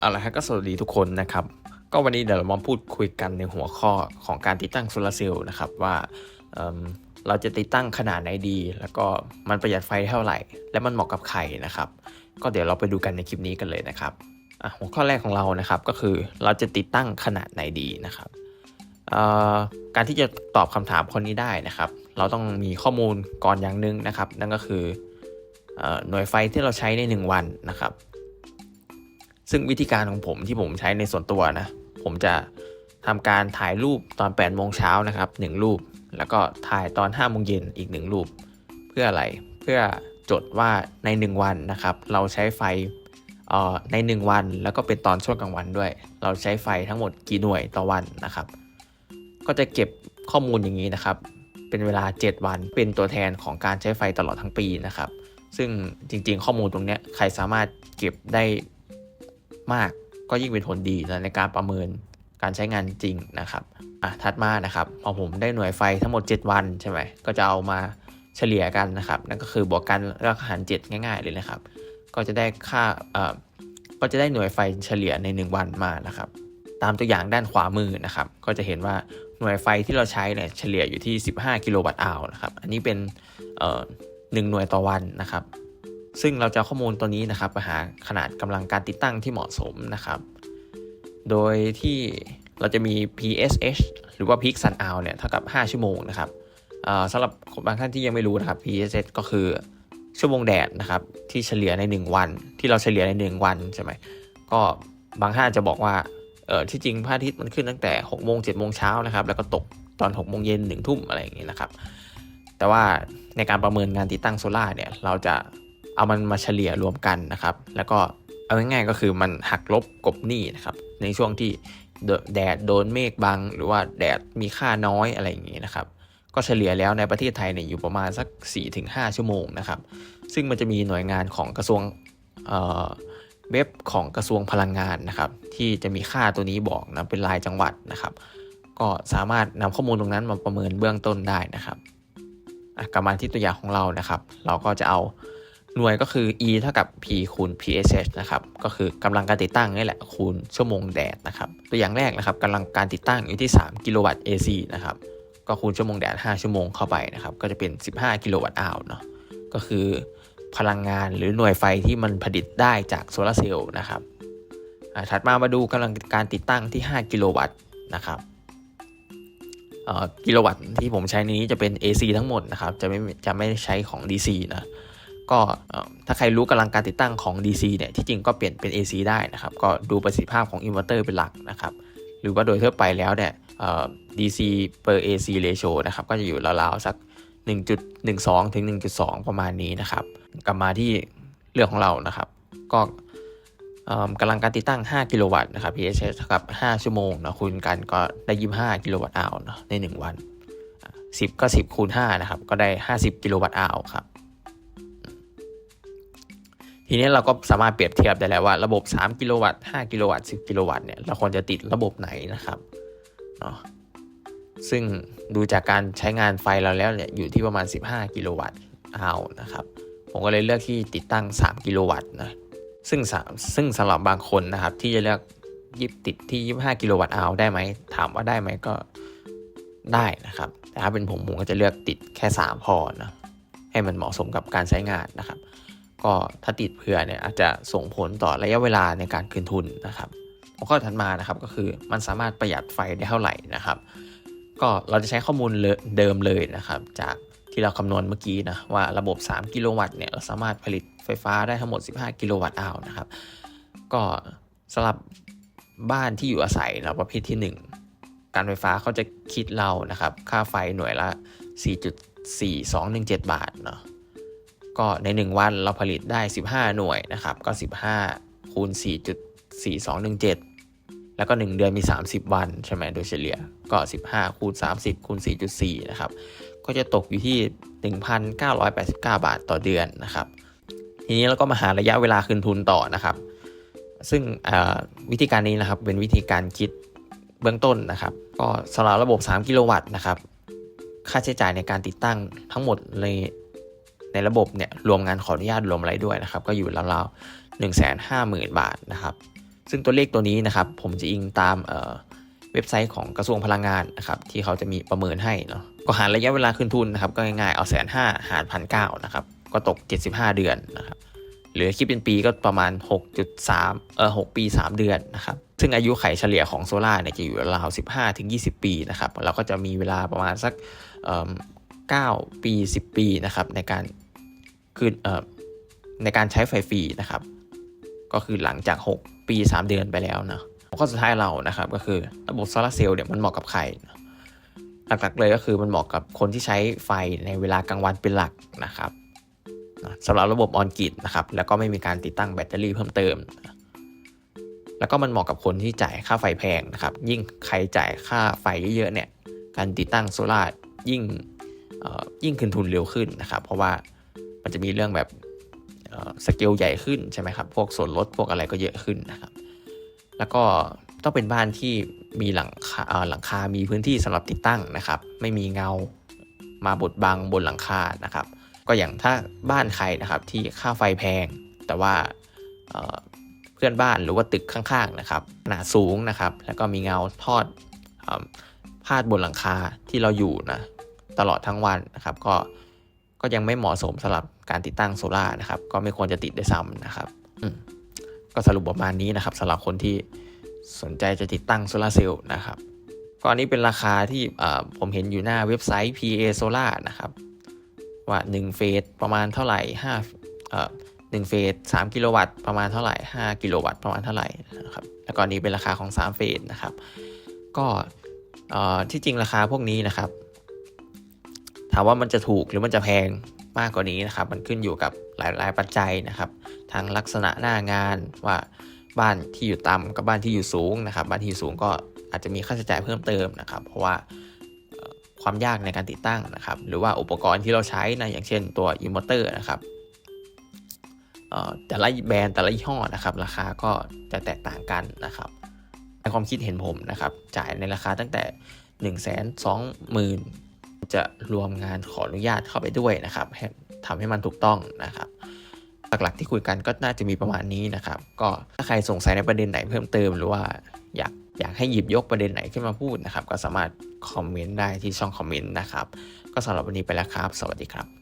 เอาละครับก็สวัสดีทุกคนนะครับ ก็วันนี้เดี๋ยวเรามาพูดคุยกันในหัวข้อของการติดตั้งโซลาร์เซลล์นะครับว่าเเราจะติดตั้งขนาดไหนดี แล้วก็มันประหยัดไฟเท่าไหร่ และมันเหมาะกับใครนะครับ ก็เดี๋ยวเราไปดูกันในคลิปนี้กันเลยนะครับหัวข้อแรกของเรานะครับก็คือเราจะติดตั้งขนาดไหนดีนะครับการที่จะตอบคำถามข้อนี้ได้นะครับ เราต้องมีข้อมูลก่อนอย่างหนึ่งนะครับ นั่นก็คืออหน่วยไฟที่เราใช้ใน 1 วันนะครับ ซึ่งวิธีการของผมที่ผมใช้ในส่วนตัวนะ ผมจะทำการถ่ายรูปตอน8โมงเช้านะครับ1รูป แล้วก็ถ่ายตอน5โมงเย็นอีก 1 รูป เพื่ออะไรเพื่อจดว่าใน 1 วันนะครับ เราใช้ไฟอ่อใน 1 วันแล้วก็เป็นตอนช่วงกลางวันด้วย เราใช้ไฟทั้งหมดกี่หน่วยต่อวันนะครับ ก็จะเก็บข้อมูลอย่างนี้นะครับ เป็นเวลา 7 วันเป็นตัวแทนของการใช้ไฟตลอดทั้งปีนะครับ ซึ่งจริงๆ ข้อมูลตรงเนี้ยใครสามารถเก็บได้ มากก็ยิ่งเป็นผลดีนในการประเมินการใช้งานจริงนะครับอะถัดมานะครับพอผมได้หน่วยไฟทั้งหมด 7 วันใช่ไหมก็จะเอามาเฉลี่ยกันนะครับนั่นก็คือบวกกันแล้วหาร 7 ง่ายๆเลยนะครับ ก็จะได้ค่าเอ่อก็จะได้หน่วยไฟเฉลี่ยใน 1 วันมานะครับ ตามตัวอย่างด้านขวามือนะครับ ก็จะเห็นว่าหน่วยไฟที่เราใช้เนี่ยเฉลี่ยอยู่ที่ 15 กิโลวัตต์อาวนะครับ อันนี้เป็นเอ่อหนึ่งหน่วยต่อวันนะครับ ซึ่งเราจะข้อมูลตัวนี้นะครับไปหาขนาดกำลังการติดตั้งที่เหมาะสมนะครับ โดยที่เราจะมี PSH หรือว่า Peak Sun Hour เนี่ยเท่ากับ 5 ชั่วโมงนะครับอ่าสำหรับบางท่านที่ยังไม่รู้นะครับ PSH ก็คือชั่วโมงแดดนะครับที่เฉลี่ยใน 1 วัน ที่เราเฉลี่ยใน 1 วันใช่ไหมก็บางท่านจะบอกว่าเออที่จริงพระอาทิตย์มันขึ้นตั้งแต่6โมง7โมงเช้านะครับแล้วก็ตกตอน6โมงเย็น1ทุ่มอะไรอย่างเงี้ยนะครับ แต่ว่าในการประเมินงานติดตั้งโซล่าเนี่ยเราจะ เอามันมาเฉลี่ยรวมกันนะครับ แล้วก็เอาง่ายๆก็คือมันหักลบกบหนี้นะครับ ในช่วงที่แดดโดนเมฆบัง หรือว่าแดดมีค่าน้อยอะไรอย่างนี้นะครับ ก็เฉลี่ยแล้วในประเทศไทยเนี่ยอยู่ประมาณสัก 4-5 ชั่วโมงนะครับ ซึ่งมันจะมีหน่วยงานของกระทรวงเอ่อเว็บของกระทรวงพลังงานนะครับ ที่จะมีค่าตัวนี้บอกนะเป็นรายจังหวัดนะครับ ก็สามารถนำข้อมูลตรงนั้นมาประเมินเบื้องต้นได้นะครับกลับมาที่ตัวอย่างของเรานะครับ เราก็จะเอา หน่วยก็คือ e เท่ากับ p คูณ psh นะครับ ก็คือกำลังการติดตั้งนี่แหละคูณชั่วโมงแดดนะครับ ตัวอย่างแรกนะครับกำลังการติดตั้งอยู่ที่ 3 กิโลวัตต์ AC นะครับ ก็คูณชั่วโมงแดด 5 ชั่วโมงเข้าไปนะครับ ก็จะเป็น 15 กิโลวัตต์อาวเนาะ ก็คือพลังงานหรือหน่วยไฟที่มันผลิตได้จากโซลาร์เซลล์นะครับ ถัดมามาดูกำลังการติดตั้งที่ 5 กิโลวัตต์นะครับกิโลวัตต์ที่ผมใช้นนี้จะเป็น AC ทั้งหมดนะครับ จะไม่จะไม่ใช้ของ DC นะ ก็ถ้าใครรู้กำลังการติดตั้งของ DC เนี่ยที่จริงก็เปลี่ยนเป็น AC ได้นะครับ ก็ดูประสิทธิภาพของอินเวอร์เตอร์เป็นหลักนะครับ หรือว่าโดยทั่วไปแล้วเนี่ย DC per AC ratio นะครับ ก็จะอยู่ราวๆสัก 1.12 ถึง 1.2 ประมาณนี้นะครับ กลับมาที่เรื่องของเรานะครับ ก็กำลังการติดตั้ง 5 กิโลวัตต์นะครับ PHS เท่ากับ 5 ชั่วโมงนะคูณกันก็ได้ 25 กิโลวัตต์อาวเนอะใน 1 วัน 10 ก็ 10 คูณ 5 นะครับ ก็ได้ 50 กิโลวัตต์อาวครับ ทีนี้เราก็สามารถเปรียบเทียบได้แล้วว่าระบบ 3 กิโลวัตต์ 5 กิโลวัตต์ 10 กิโลวัตต์เนี่ยเราควรจะติดระบบไหนนะครับเนาะซึ่งดูจากการใช้งานไฟเราแล้วเนี่ยอยู่ที่ประมาณ 15 กิโลวัตต์เอานะครับ ผมก็เลยเลือกที่ติดตั้ง 3 กิโลวัตต์นะซึ่งซึ่งสำหรับบางคนนะครับ ที่จะเลือกยิบติดที่ 25 กิโลวัตต์เอาได้ไหมถามว่าได้ไหมก็ได้นะครับ แต่ถ้าเป็นผมผมก็จะเลือกติดแค่ 3 พอนะให้มันเหมาะสมกับการใช้งานนะครับ ก็ถ้าติดเผื่อเนี่ยอาจจะส่งผลต่อระยะเวลาในการคืนทุนนะครับหัวข้อถัดมานะครับก็คือมันสามารถประหยัดไฟได้เท่าไหร่นะครับ ก็เราจะใช้ข้อมูลเดิมเลยนะครับ จากที่เราคำนวณเมื่อกี้นะว่าระบบ 3 กิโลวัตต์เนี่ยเราสามารถผลิตไฟฟ้าได้ทั้งหมด 15 กิโลวัตต์อาวนะครับ ก็สำหรับบ้านที่อยู่อาศัยเราประเภทที่ 1 การไฟฟ้าเขาจะคิดเรานะครับ ค่าไฟหน่วยละ 4.4217 บาทเนาะ ก็ใน 1 วันเราผลิตได้ 15 หน่วยนะครับ ก็ 15คูณ4.4217 แล้วก็ 1 เดือนมี 30 วันใช่ไหมโดยเฉลี่ยก็ 15คูณ30คูณ4.4 นะครับ ก็จะตกอยู่ที่ 1,989 บาทต่อเดือนนะครับ ทีนี้เราก็มาหาระยะเวลาคืนทุนต่อนะครับ ซึ่งวิธีการนี้นะครับเป็นวิธีการคิดเบื้องต้นนะครับ ก็สำหรับระบบ 3 กิโลวัตต์นะครับ ค่าใช้จ่ายในการติดตั้งทั้งหมดใน ในระบบเนี่ยรวมงานขออนุญาตรวมอะไรด้วยนะครับ ก็อยู่ราวๆหนึ่งแสนห้าหมื่นบาทนะครับ ซึ่งตัวเลขตัวนี้นะครับ ผมจะอิงตามเเว็บไซต์ของกระทรวงพลังงานนะครับที่เขาจะมีประเมินให้เนาะก็หารระยะเวลาคืนทุนนะครับก็ง่ายๆเอาแสนห้าหารพันเก้านะครับก็ตก 75 เดือนนะครับหรือคิดเป็นปีก็ประมาณ 6.3เออ6ปี 3 เดือนนะครับซึ่งอายุไขเฉลี่ยของโซลาเนี่ยจะอยู่ราว 15 ถึง 20 ปีนะครับเราก็จะมีเวลาประมาณสักเ9 ปี 10 ปีนะครับในการคืนเอ่อในการใช้ไฟฟรีนะครับ ก็คือหลังจาก 6 ปี 3 เดือนไปแล้วนะข้อสุดท้ายเรานะครับก็คือระบบโซลาร์เซลล์เนี่ยมันเหมาะกับใครหลักๆเลยก็คือมันเหมาะกับคนที่ใช้ไฟในเวลากลางวันเป็นหลักนะครับสำหรับระบบออนกิดนะครับแล้วก็ไม่มีการติดตั้งแบตเตอรี่เพิ่มเติม แล้วก็มันเหมาะกับคนที่จ่ายค่าไฟแพงนะครับยิ่งใครจ่ายค่าไฟเยอะๆเนี่ยการติดตั้งโซลาร์ยิ่ง ยิ่งคืนทุนเร็วขึ้นนะครับ เพราะว่ามันจะมีเรื่องแบบสเกลใหญ่ขึ้นใช่ไหมครับ พวกส่วนลดพวกอะไรก็เยอะขึ้นนะครับ แล้วก็ต้องเป็นบ้านที่มีหลังคาหลังคา มีพื้นที่สำหรับติดตั้งนะครับ ไม่มีเงามาบดบังบนหลังคานะครับ ก็อย่างถ้าบ้านใครนะครับที่ค่าไฟแพง แต่ว่าเเพื่อนบ้านหรือว่าตึกข้างๆนะครับขนาดสูงนะครับ แล้วก็มีเงาทอดอพาดบนหลังคาที่เราอยู่นะ ตลอดทั้งวันนะครับ ก็ก็ยังไม่เหมาะสมสำหรับการติดตั้งโซลานะครับ ก็ไม่ควรจะติดด้วยซ้ำนะครับก็สรุปประมาณนี้นะครับสำหรับคนที่สนใจจะติดตั้งโซลาร์เซลล์นะครับก็อันนี้เป็นราคาที่ผมเห็นอยู่หน้าเว็บไซต์ PA Solar นะครับ ว่า 1 เฟสประมาณเท่าไหร่5เอ่อ1เฟส3กิโลวัตต์ประมาณเท่าไหร่ 5 กิโลวัตต์ประมาณเท่าไหร่นะครับแล้วก็อันนี้เป็นราคาของ 3 เฟสนะครับ ก็ที่จริงราคาพวกนี้นะครับ ถามว่ามันจะถูกหรือมันจะแพงมากกว่านี้นะครับ มันขึ้นอยู่กับหลาย ๆ ปัจจัยนะครับทางลักษณะหน้างานว่าบ้านที่อยู่ต่ำกับบ้านที่อยู่สูงนะครับ บ้านที่อยู่สูงก็อาจจะมีค่าใช้จ่ายเพิ่มเติมนะครับ เพราะว่าความยากในการติดตั้งนะครับ หรือว่าอุปกรณ์ที่เราใช้นะอย่างเช่นตัวอินเวอร์เตอร์นะครับเอ่อแต่ละแบรนด์แต่ละยี่ห้อนะครับ ราคาก็จะแตกต่างกันนะครับในความคิดเห็นผมนะครับ จ่ายในราคาตั้งแต่1นึ่งแสนสองหมื่น จะรวมงานขออนุญาตเข้าไปด้วยนะครับทำให้มันถูกต้องนะครับหลักๆที่คุยกันก็น่าจะมีประมาณนี้นะครับ ก็ถ้าใครสงสัยในประเด็นไหนเพิ่มเติม หรือว่าอยากอยากให้หยิบยกประเด็นไหนขึ้นมาพูดนะครับ ก็สามารถคอมเมนต์ได้ที่ช่องคอมเมนต์นะครับ ก็สำหรับวันนี้ไปแล้วครับ สวัสดีครับ